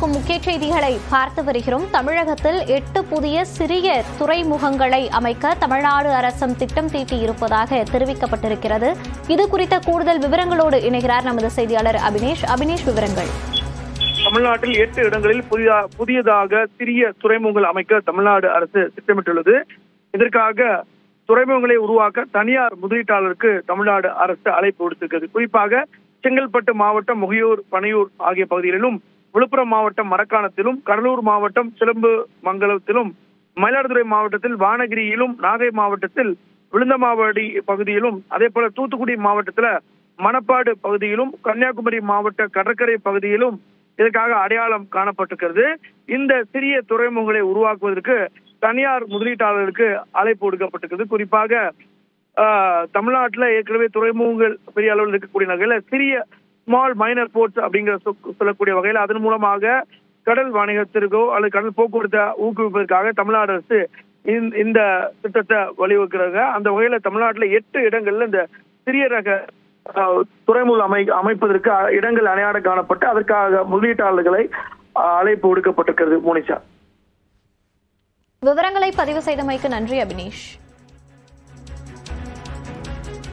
முக்கிய செய்திகளை பார்த்து வருகிறோம். தமிழகத்தில் எட்டு புதிய சிறிய துறைமுகங்களை அமைக்க தமிழ்நாடு அரசும் திட்டம் தீட்டி இருப்பதாக தெரிவிக்கப்பட்டிருக்கிறது. இது குறித்த கூடுதல் விவரங்களோடு இணைகிறார் நமது செய்தியாளர் அபினேஷ். அபினேஷ் விவரங்கள். தமிழ்நாட்டில் எட்டு இடங்களில் புதியதாக சிறிய துறைமுகங்கள் அமைக்க தமிழ்நாடு அரசு திட்டமிட்டுள்ளது. இதற்காக துறைமுகங்களை உருவாக்க தனியார் முதலீட்டாளருக்கு தமிழ்நாடு அரசு அழைப்பு விடுத்திருக்கிறது. குறிப்பாக செங்கல்பட்டு மாவட்டம் முகையூர் பனையூர் ஆகிய பகுதிகளிலும் விழுப்புரம் மாவட்டம் மரக்காணத்திலும் கடலூர் மாவட்டம் சிலம்பு மங்கலத்திலும் மயிலாடுதுறை மாவட்டத்தில் வானகிரியிலும் நாகை மாவட்டத்தில் விழுந்தமாவடி பகுதியிலும் அதே போல தூத்துக்குடி மாவட்டத்துல மணப்பாடு பகுதியிலும் கன்னியாகுமரி மாவட்ட கடற்கரை பகுதியிலும் இதற்காக அடையாளம் காணப்பட்டிருக்கிறது. இந்த சிறிய துறைமுகங்களை உருவாக்குவதற்கு தனியார் முதலீட்டாளர்களுக்கு அழைப்பு விடுக்கப்பட்டிருக்கிறது. குறிப்பாக ஆஹ், ஏற்கனவே துறைமுகங்கள் பெரிய அளவில் இருக்கக்கூடிய நகையில் சிறிய ஸ்மால் மைனர் போர்ட்ஸ் அப்படிங்கிற சொல்லக்கூடிய வகையில் அதன் மூலமாக கடல் வணிகத்திற்கோ அல்லது கடல் போக்குவரத்தை ஊக்குவிப்பதற்காக தமிழ்நாடு அரசு இந்த- இந்த திட்டத்தை வழிவகுக்கிறாங்க அந்த வகையில தமிழ்நாட்டில் எட்டு இடங்கள்ல இந்த சிறிய ரக ஆஹ், துறைமுகம் அமை அமைப்பதற்கு அ- இடங்கள் அடையாளம் காணப்பட்டு அதற்காக முதலீட்டாளர்களை அழைப்பு விடுக்கப்பட்டிருக்கிறது மோனிஷா. விவரங்களை பதிவு செய்தமைக்கு நன்றி அபினேஷ்.